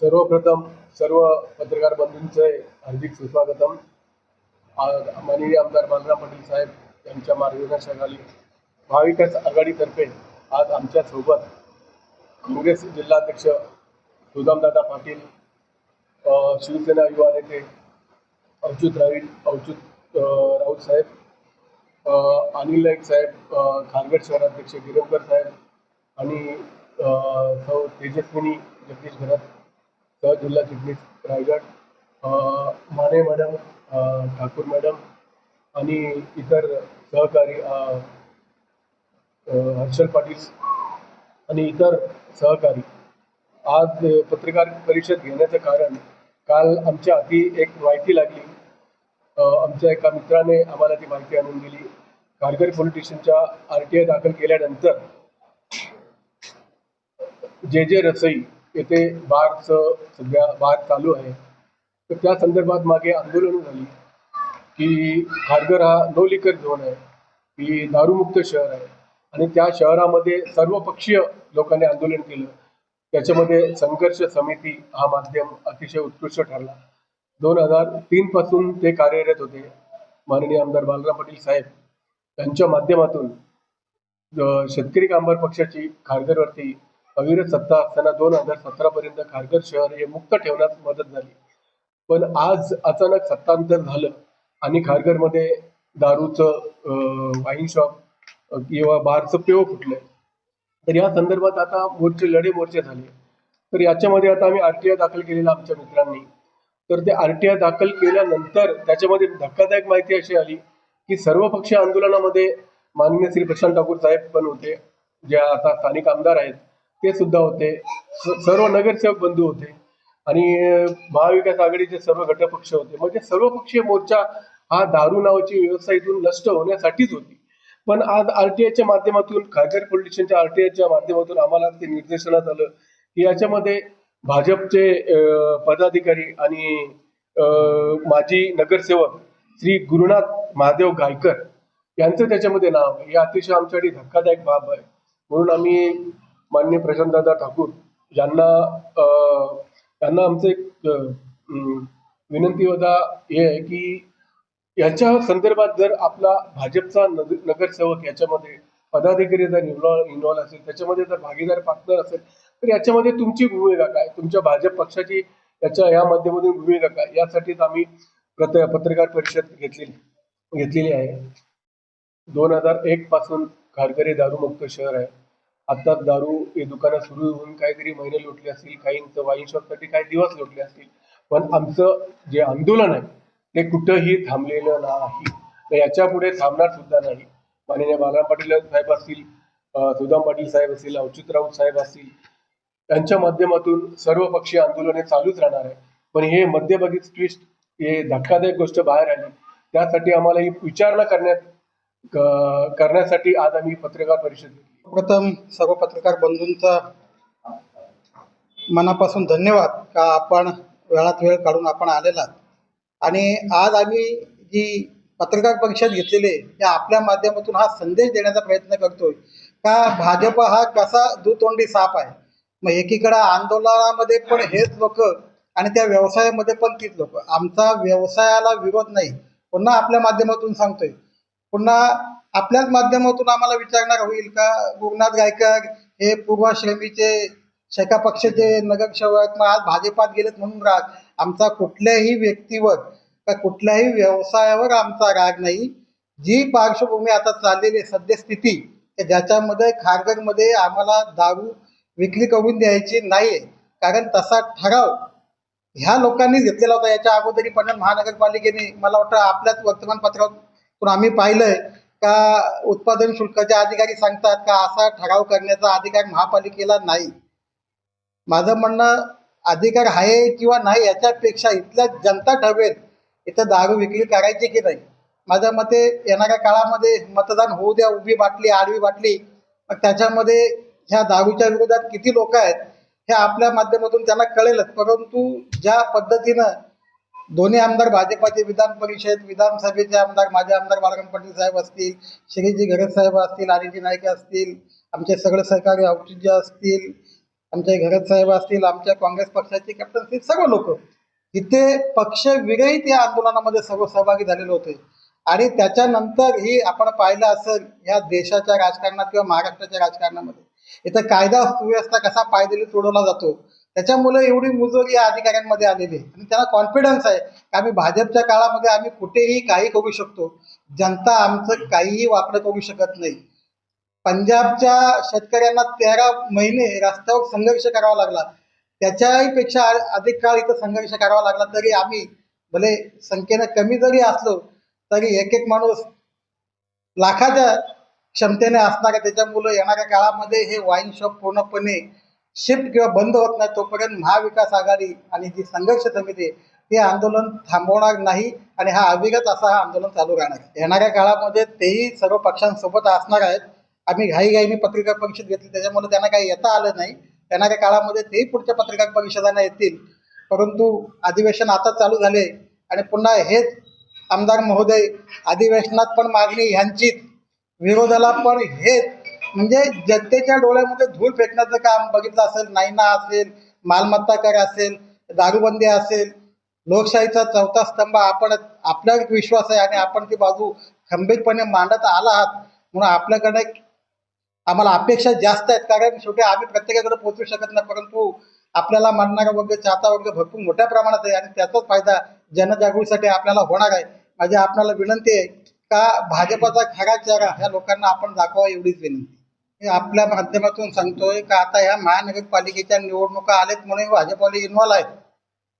सर्वप्रथम सर्व पत्रकार बंधूंचे हार्दिक सुस्वागतम. माननीय आमदार बालराम पाटील साहेब यांच्या मार्गदर्शनाखाली महाविकास आघाडीतर्फे आज आमच्यासोबत काँग्रेस जिल्हाध्यक्ष सुदामदादा पाटील शिवसेना युवा नेते अच्युत रावीड अच्युत राऊत साहेब अनिल नाईक साहेब खारगड शहराध्यक्ष गिरवकर साहेब आणि सौ तेजस्विनी जगदीश भरत सह जिल्हा चिटणीस रायगड माने मॅडम ठाकूर मॅडम आणि इतर सहकारी हर्षल पाटील आणि इतर सहकारी. आज पत्रकार परिषद घेण्याचं कारण काल आमच्या हाती एक माहिती लागली. आमच्या एका मित्राने आम्हाला ती माहिती आणून दिली. कारगर पोलीस स्टेशनच्या आर टी आय दाखल केल्यानंतर जे जे रसई येथे बारचं सध्या बार चालू आहे तर त्या संदर्भात मागे आंदोलन झाली की खारघर हा नो लिकर झोन आहे की दारूमुक्त शहर आहे. आणि त्या शहरामध्ये सर्वपक्षीय लोकांनी आंदोलन केलं. त्याच्यामध्ये संघर्ष समिती हा माध्यम अतिशय उत्कृष्ट ठरला. दोन हजार तीन पासून ते कार्यरत होते. माननीय आमदार बालराम पाटील साहेब त्यांच्या माध्यमातून शेतकरी कामगार पक्षाची खारघरवरती अविरत सत्ता असताना दोन हजार सतरा पर्यंत खारघर शहर हे मुक्त ठेवण्यास मदत झाली. पण आज अचानक सत्तांतर झालं आणि खारघरमध्ये दारूचं वाईन शॉप किंवा बारचं पेव फुटलंय. तर या संदर्भात आता मोर्चे लढे मोर्चे झाले. तर याच्यामध्ये आता आम्ही आरटीआय दाखल केलेला आमच्या मित्रांनी. तर ते आरटीआय दाखल केल्यानंतर त्याच्यामध्ये धक्कादायक माहिती अशी आली की सर्वपक्षीय आंदोलनामध्ये माननीय श्री प्रशांत ठाकूर साहेब पण होते जे आता स्थानिक आमदार आहेत. ते सुद्धा होते. सर्व नगरसेवक बंधू होते. आणि महाविकास आघाडीचे सर्व घटकपक्ष होते. म्हणजे सर्व पक्षीय मोर्चा हा दारू नावाची व्यवस्था इथून नष्ट होण्यासाठीच होती. पण आज आरटीआयच्या माध्यमातून खारघर पोलीस स्टेशनच्या आरटीआयच्या माध्यमातून आम्हाला ते निर्देशनात आलं की याच्यामध्ये भाजपचे पदाधिकारी आणि अं, माजी नगरसेवक श्री गुरुनाथ महादेव गायकर यांचं त्याच्यामध्ये नाव आहे. हे अतिशय आमच्यासाठी धक्कादायक बाब आहे. म्हणून आम्ही माननीय प्रशांतदादा ठाकूर यांना यांना आमचं एक विनंती होता हे आहे की याच्या संदर्भात जर आपला भाजपचा नगरसेवक याच्यामध्ये पदाधिकारी जर इन्व्हॉल्व इन्व्हॉल्व असेल त्याच्यामध्ये जर भागीदार पार्टनर असेल तर याच्यामध्ये तुमची भूमिका काय? तुमच्या भाजप पक्षाची याच्या या माध्यमातून भूमिका काय? यासाठीच आम्ही पत्रकार परिषद घेतलेली घेतलेली आहे. दोन हजार एक पासून खारघरे दारूमुक्त शहर आहे. आता दारू हे दुकानं सुरू होऊन काहीतरी महिने लोटले असतील काहींचं वाईन शॉपसाठी काही दिवस लोटले असतील. पण आमचं जे आंदोलन आहे ते कुठंही थांबलेलं नाही. तर याच्यापुढे थांबणार सुद्धा नाही. माननीय बालराम पाटील साहेब असतील सुदाम पाटील साहेब असतील अच्युत राऊत साहेब असतील त्यांच्या माध्यमातून सर्व सर्वपक्षीय आंदोलने चालूच राहणार आहे. पण हे मध्यभागी ट्विस्ट हे धक्कादायक गोष्ट बाहेर आली. त्यासाठी आम्हाला ही विचारणा करण्यात करण्यासाठी आज आम्ही पत्रकार परिषद घेतली प्रथम सर्व पत्रकार बंधूंचा मनापासून धन्यवाद का आपण वेळात वेळ काढून आपण आलेला आणि आज आम्ही जी पत्रकार परिषद घेतलेली या आपल्या माध्यमातून हा संदेश देण्याचा प्रयत्न करतोय. का भाजप हा कसा दुतोंडी साप आहे? मग एकीकडं आंदोलनामध्ये पण हेच लोक आणि त्या व्यवसायामध्ये पण तीच लोक. आमचा व्यवसायाला विरोध नाही. पुन्हा आपल्या माध्यमातून सांगतोय. पुन्हा आपल्याच माध्यमातून आम्हाला विचारणार होईल का गुरुनाथ गायकर हे पूर्वाश्रमीचे शेका पक्षाचे नगरसेवक मग आज भाजपात गेलेत म्हणून राग. आमचा कुठल्याही व्यक्तीवर का कुठल्याही व्यवसायावर आमचा राग नाही. जी पार्श्वभूमी आता चाललेली आहे सद्यस्थिती ज्याच्यामध्ये खारघरमध्ये आम्हाला दारू विक्री करून द्यायची नाहीये. कारण तसा ठराव ह्या लोकांनी घेतलेला होता. याच्या अगोदरी पण महानगरपालिकेने मला वाटतं आपल्याच वर्तमानपत्रातून आम्ही पाहिलंय. का उत्पादन शुल्काचे अधिकारी सांगतात का असा ठराव करण्याचा अधिकार महापालिकेला नाही? माझं म्हणणं अधिकार आहे किंवा नाही याच्यापेक्षा इथल्या जनता ठरवेल इथं दारू विक्री करायची की नाही? माझ्या मते येणाऱ्या काळामध्ये मतदान होऊ द्या उभी बाटली आडवी बाटली. मग त्याच्यामध्ये ह्या दारूच्या विरोधात किती लोक आहेत हे आपल्या माध्यमातून त्यांना कळेलच. परंतु ज्या पद्धतीनं दोन्ही आमदार भाजपाचे विधान परिषद विधानसभेचे आमदार माझे आमदार बाळगण पाटील साहेब असतील श्रीजी घरत साहेब असतील अनिलजी नाईक असतील आमचे सगळे सहकारी जे असतील आमचे घरत साहेब असतील आमच्या काँग्रेस पक्षाचे कॅप्टन असतील सर्व लोक. इथे पक्ष विरहित या आंदोलनामध्ये सर्व सहभागी झालेले होते. आणि त्याच्यानंतर ही आपण पाहिलं असेल या देशाच्या राजकारणात किंवा महाराष्ट्राच्या राजकारणामध्ये. इथं कायदा सुव्यवस्था कसा पायदळी तोडवला जातो? त्याच्यामुळे एवढी मुजोरी या अधिकाऱ्यांमध्ये आलेली आहे. आणि त्यांना कॉन्फिडन्स आहे की आम्ही भाजपच्या काळामध्ये आम्ही कुठेही काही करू शकतो. जनता आमचं काहीही वाकडं करू शकत नाही. पंजाबच्या शेतकऱ्यांना तेरा महिने रस्त्यावर संघर्ष करावा लागला. त्याच्याही पेक्षा अधिक काळ इथं संघर्ष करावा लागला तरी आम्ही भले संख्येनं कमी जरी असलो तरी एक एक माणूस लाखाच्या क्षमतेने असणाऱ्या त्याच्यामुळं त्याच्यामुळे येणाऱ्या काळामध्ये हे वाईन शॉप पूर्णपणे शिफ्ट किंवा बंद होत नाही तोपर्यंत महाविकास आघाडी आणि जी संघर्ष समिती आहे, हे आंदोलन थांबवणार नाही आणि हा अविगत असा हा आंदोलन चालू राहणार आहे. येणाऱ्या काळामध्ये तेही सर्व पक्षांसोबत असणार आहेत. आम्ही घाईघाईने पत्रकार परिषद घेतली त्याच्यामुळे त्यांना काही येता आलं नाही. येणाऱ्या काळामध्ये तेही पुढच्या पत्रकार परिषदांना येतील. परंतु अधिवेशन आता चालू झाले आणि पुन्हा हेच आमदार महोदय अधिवेशनात पण मागणी ह्यांचीच. विरोधाला पण हेच. म्हणजे जनतेच्या डोळ्यामध्ये धूळ फेकण्याचं काम बघितलं असेल नायना असेल मालमत्ता कर असेल दारूबंदी असेल लोकशाहीचा चौथा स्तंभ आपण आपल्यावर एक विश्वास आहे आणि आपण ती बाजू खंबीरपणे मांडत आला आहात म्हणून आपल्याकडे आम्हाला अपेक्षा जास्त आहेत. कारण शेवटी आम्ही प्रत्येकाकडे पोहोचू शकत नाही परंतु आपल्याला मानणारा वर्ग चाहता वर्ग भरपूर मोठ्या प्रमाणात आहे आणि त्याचाच फायदा जनजागृतीसाठी आपल्याला होणार आहे. माझी आपल्याला विनंती आहे का भाजपचा खरा चेहरा ह्या लोकांना आपण दाखवा एवढीच विनंती. आपल्या माध्यमातून सांगतोय का आता ह्या महानगरपालिकेच्या निवडणुका आलेत म्हणून भाजपवाले इन्व्हॉल्व आहेत.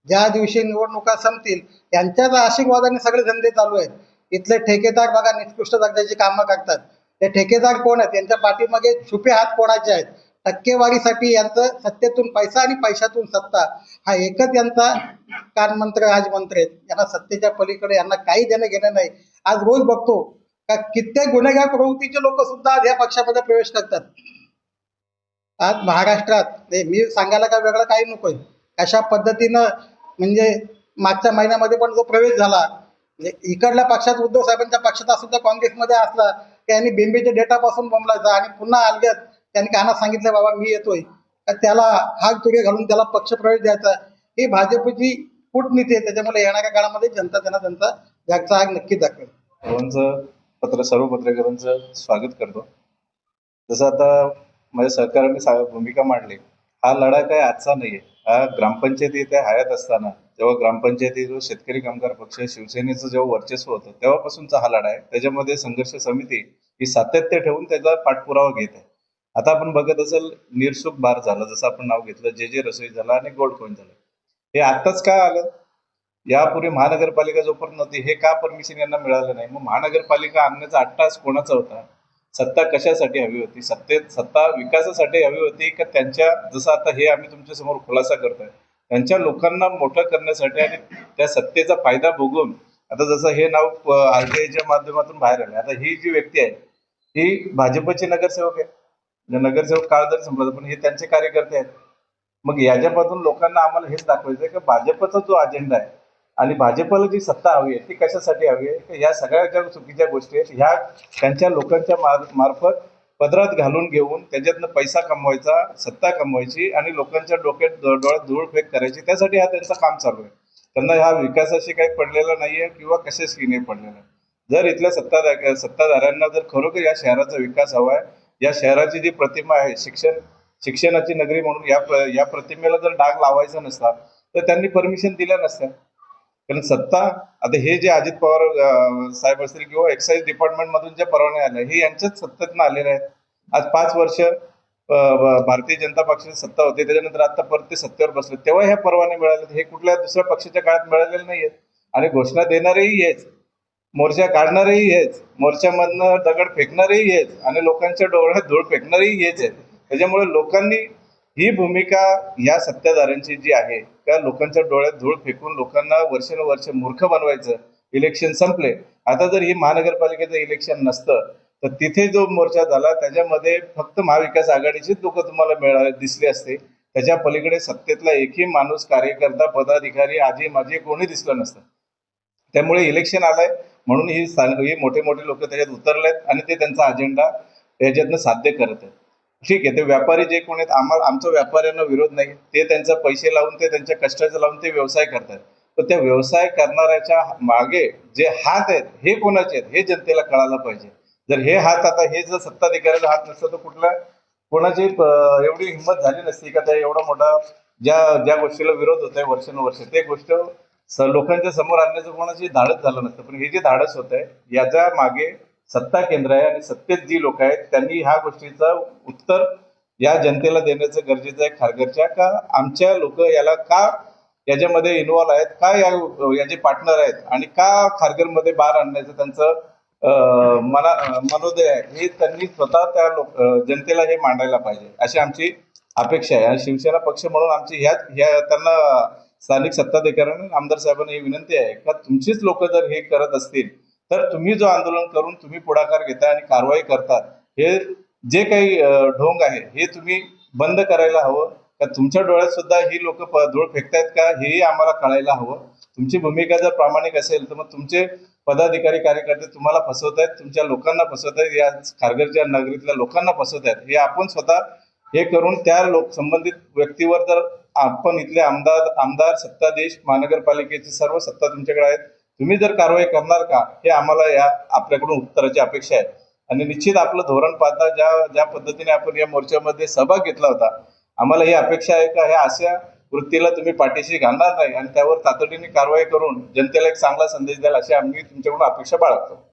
ज्या दिवशी निवडणुका संपतील यांच्याच आशीर्वादाने सगळे धंदे चालू आहेत. इथले ठेकेदार बघा निकृष्ट दर्जाची कामं करतात. ते ठेकेदार कोण आहेत? त्यांच्या पाठीमागे छुपे हात कोणाचे आहेत? टक्केवारीसाठी यांचं सत्तेतून पैसा आणि पैशातून सत्ता. हा एकच यांचा कानमंत्र राजमंत्र आहेत. यांना सत्तेच्या पलीकडे यांना काही देणं घेणं नाही. आज रोज बघतो का कित्येक गुन्हेगार प्रवृत्तीचे लोक सुद्धा आज या पक्षामध्ये प्रवेश करतात. आज महाराष्ट्रात मी सांगायला काय वेगळं काही नकोय. अशा पद्धतीनं म्हणजे मागच्या महिन्यामध्ये पण जो प्रवेश झाला म्हणजे इकडल्या पक्षात उद्धव साहेबांच्या पक्षात सुद्धा काँग्रेसमध्ये असला की यांनी बिंबीच्या डेटापासून बोंबलायचा आणि पुन्हा आलगत त्यांनी कानात सांगितलं बाबा मी येतोय. त्याला हात तुरे घालून त्याला पक्षप्रवेश द्यायचा. ही भाजपची कूटनीती आहे त्याच्यामुळे येणाऱ्या काळामध्ये जनता त्यांना त्यांचा जागचा आग नक्की दाखवेल. पत्र सर्व पत्रकारांचं स्वागत करतो. जसं आता माझ्या सरकारने सा भूमिका मांडली. हा लढा काय आजचा नाहीये. हा ग्रामपंचायती येथे हयात असताना जेव्हा ग्रामपंचायतीवर शेतकरी कामगार पक्ष शिवसेनेचं जेव्हा वर्चस्व होतं तेव्हापासूनचा हा लढा आहे. त्याच्यामध्ये संघर्ष समिती ही सातत्य ठेवून त्याचा पाठपुरावा घेत आहे. आता आपण बघत असेल निरसुख बार झाला जसं आपण नाव घेतलं जे जे रसोई झाला आणि गोल्ड कॉईन झालं. हे आत्ताच काय आलं? यापूर्वी महानगरपालिका जोपर्यंत नव्हती हे का परमिशन यांना मिळालं नाही? मग महानगरपालिका आणण्याचा अट्टास कोणाचा होता? सत्ता कशासाठी हवी होती? सत्तेत सत्ता विकासासाठी हवी होती का त्यांच्या जसं आता हे आम्ही तुमच्यासमोर खुलासा करतोय त्यांच्या लोकांना मोठं करण्यासाठी आणि त्या सत्तेचा फायदा भोगून आता जसं हे नाव आरटीआयच्या माध्यमातून बाहेर आले आता ही जी व्यक्ती आहे ही भाजपचे नगरसेवक आहे. म्हणजे नगरसेवक काळ जरी संपला पण हे त्यांचे कार्यकर्ते आहेत. मग याच्यापासून लोकांना आम्हाला हेच दाखवायचं आहे की भाजपचा जो अजेंडा आहे आणि भाजपला जी सत्ता हवी आहे ती कशासाठी हवी आहे? ह्या सगळ्या ज्या चुकीच्या गोष्टी आहेत ह्या त्यांच्या लोकांच्या मार मार्फत पदरात घालून घेऊन त्याच्यातनं पैसा कमवायचा सत्ता कमवायची आणि लोकांच्या डोक्यात डोळ्यात धूळ फेक करायची त्यासाठी हा त्यांचं काम चालू आहे. त्यांना ह्या विकासाशी काही पडलेला नाही आहे किंवा कशाशी नाही पडलेला आहे. जर इथल्या सत्ताधा सत्ताधाऱ्यांना जर खरोखर या शहराचा विकास हवा आहे या शहराची जी प्रतिमा आहे शिक्षण शिक्षणाची नगरी म्हणून या प्र- या प्रतिमेला जर डाग लावायचा नसता तर त्यांनी परमिशन दिल्या नसत्या. कारण सत्ता आता हे जे अजित पवार साहेब असतील किंवा एक्साईज डिपार्टमेंट मधून जे परवाने आले हे यांच्याच सत्तेतनं आलेले आहेत. आज पाच वर्ष भारतीय जनता पक्षाची सत्ता होती त्याच्यानंतर आता परत ते सत्तेवर बसले. तेव्हा हे परवाने मिळाले हे कुठल्या दुसऱ्या पक्षाच्या काळात मिळालेले नाहीयेत. आणि घोषणा देणारेही हेच. मोर्चा काढणारेही हेच. मोर्चामधनं दगड फेकणारेही हेच. आणि लोकांच्या डोळ्यात धूळ फेकणारेही हेच आहेत. त्याच्यामुळे लोकांनी ही भूमिका या सत्ताधाऱ्यांची जी आहे त्या लोकांच्या डोळ्यात धूळ फेकून लोकांना वर्षानुवर्ष मूर्ख बनवायचं? इलेक्शन संपले. आता जर हे महानगरपालिकेचं इलेक्शन नसतं तर तिथे जो मोर्चा झाला त्याच्यामध्ये फक्त महाविकास आघाडीचीच लोक तुम्हाला मिळाले दिसले असते. त्याच्या पलीकडे सत्तेतला एकही माणूस कार्यकर्ता पदाधिकारी आजी माझी कोणी दिसलं नसतं. त्यामुळे इलेक्शन आलंय. म्हणून ही ही मोठे मोठे लोक त्याच्यात उतरलेत आणि ते त्यांचा अजेंडा याच्यातनं साध्य करत आहेत. ठीक आहे ते व्यापारी जे कोण आहेत आम्हाला आमचा व्यापाऱ्यांना विरोध नाही. ते त्यांचा पैसे लावून ते त्यांच्या कष्टाचे लावून ते व्यवसाय करतात. पण त्या व्यवसाय करणाऱ्याच्या मागे जे हात आहेत हे कोणाचे आहेत हे जनतेला कळायला पाहिजे. जर हे हात आता हे जर सत्ताधिकाऱ्याला हात नसतं तर कुठल्या कोणाची एवढी हिंमत झाली नसती का? त्या एवढा मोठा ज्या ज्या गोष्टीला विरोध होत आहे वर्षानुवर्ष ते गोष्ट लोकांच्या समोर आणण्याचं कोणाची धाडस झालं नसतं. पण हे जे धाडस होत आहे याच्या मागे सत्ता केंद्र आहे आणि सत्तेत जी लोक आहेत त्यांनी ह्या गोष्टीचं उत्तर या जनतेला देण्याचं गरजेचं आहे खारघरच्या. का आमच्या लोक याला का याच्यामध्ये इन्व्हॉल्व आहेत का या याचे पार्टनर आहेत आणि का खारघरमध्ये बार आणण्याचं त्यांचं मना मनोदय आहे हे त्यांनी स्वतः त्या लोक जनतेला हे मांडायला पाहिजे अशी आमची अपेक्षा आहे. आणि शिवसेना पक्ष म्हणून आमची ह्या ह्या त्यांना स्थानिक सत्ताधिकाऱ्यांनी आमदार साहेबांना ही विनंती आहे का तुमचीच लोक जर हे करत असतील तर तुम्ही जो आंदोलन करून तुम्ही पुढाकार घेता आणि कारवाई करतात हे जे काही ढोंग आहे हे तुम्ही बंद करायला हवं. का तुमच्या डोळ्यात सुद्धा ही लोक धूळ फेकतायत का हेही आम्हाला कळायला हवं. तुमची भूमिका जर प्रामाणिक असेल तर मग तुमचे पदाधिकारी कार्यकर्ते तुम्हाला फसवत आहेत तुमच्या लोकांना फसवत आहेत या खारघरच्या नगरीतल्या लोकांना फसवत आहेत हे आपण स्वतः हे करून त्या लोक संबंधित व्यक्तीवर जर आपण इथले आमदार आमदार सत्ताधीश महानगरपालिकेची सर्व सत्ता तुमच्याकडे आहेत तुम्ही जर कारवाई करणार का हे आम्हाला या आपल्याकडून उत्तराची अपेक्षा आहे. आणि निश्चित आपलं धोरण पाहता ज्या ज्या पद्धतीने आपण या मोर्चामध्ये सहभाग घेतला होता आम्हाला ही अपेक्षा आहे का? ह्या अशा वृत्तीला तुम्ही पाठीशी घालणार नाही आणि त्यावर तातडीने कारवाई करून जनतेला एक चांगला संदेश द्याल अशी आम्ही तुमच्याकडून अपेक्षा बाळगतो.